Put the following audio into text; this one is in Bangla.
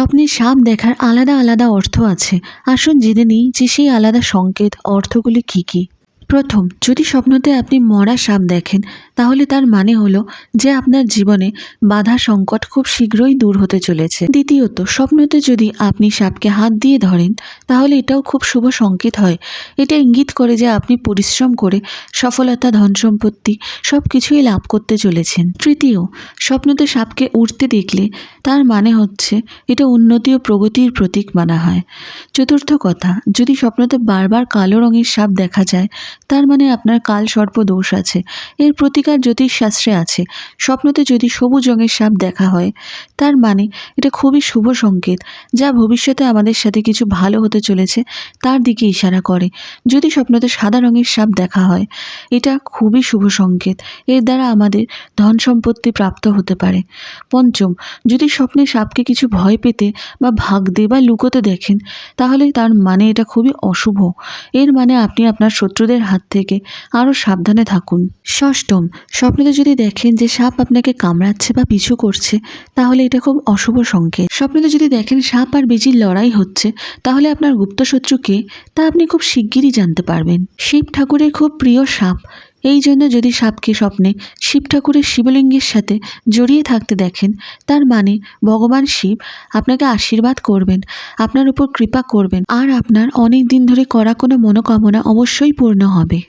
স্বপ্নে সাপ দেখার আলাদা আলাদা অর্থ আছে। আসুন জেনে নিই যে সেই আলাদা সংকেত, অর্থগুলি কী কি। প্রথম, যদি স্বপ্নতে আপনি মরা সাপ দেখেন, তাহলে তার মানে হলো যে আপনার জীবনে বাধা সংকট খুব শীঘ্রই দূর হতে চলেছে। দ্বিতীয়ত, স্বপ্নতে যদি আপনি সাপকে হাত দিয়ে ধরেন, তাহলে এটাও খুব শুভ সংকেত হয়। এটা ইঙ্গিত করে যে আপনি পরিশ্রম করে সফলতা, ধন সম্পত্তি সব কিছুই লাভ করতে চলেছেন। তৃতীয়, স্বপ্নতে সাপকে উঠতে দেখলে তার মানে হচ্ছে এটা উন্নতি ও প্রগতির প্রতীক মানা হয়। চতুর্থ কথা, যদি স্বপ্নতে বারবার কালো রঙের সাপ দেখা যায় তার মানে আপনার কাল সর্প দোষ আছে। এর প্রতিকার জ্যোতিষশাস্ত্রে আছে। স্বপ্নতে যদি সবুজ রঙের সাপ দেখা হয়, তার মানে এটা খুবই শুভ সংকেত, যা ভবিষ্যতে আমাদের সাথে কিছু ভালো হতে চলেছে, তার দিকে ইশারা করে। যদি স্বপ্নতে সাদা রঙের সাপ দেখা হয়, এটা খুবই শুভ সংকেত। এর দ্বারা আমাদের ধন সম্পত্তি প্রাপ্ত হতে পারে। পঞ্চম, যদি স্বপ্নে সাপকে কিছু ভয় পেতে বা ভাগতে বা লুকোতে দেখেন, তাহলে তার মানে এটা খুবই অশুভ। এর মানে আপনি আপনার শত্রুদের হাত থেকে আরও সাবধানে থাকুন। ষষ্ঠম, স্বপ্নতে যদি দেখেন যে সাপ আপনাকে কামড়াচ্ছে বা পিছু করছে, তাহলে এটা খুব অশুভ সংকেত। স্বপ্নতে যদি দেখেন সাপ আর বিজির লড়াই হচ্ছে, তাহলে আপনার গুপ্তশত্রুকে তা আপনি খুব শিগগিরই জানতে পারবেন। শিব ঠাকুরের খুব প্রিয় সাপ এই জন্য যদি সাপকে স্বপ্নে শিব ঠাকুরের শিবলিঙ্গের সাথে জড়িয়ে থাকতে দেখেন, তার মানে ভগবান শিব আপনাকে আশীর্বাদ করবেন, আপনার উপর কৃপা করবেন, আর আপনার অনেক দিন ধরে করা কোনো মনোকামনা অবশ্যই পূর্ণ হবে।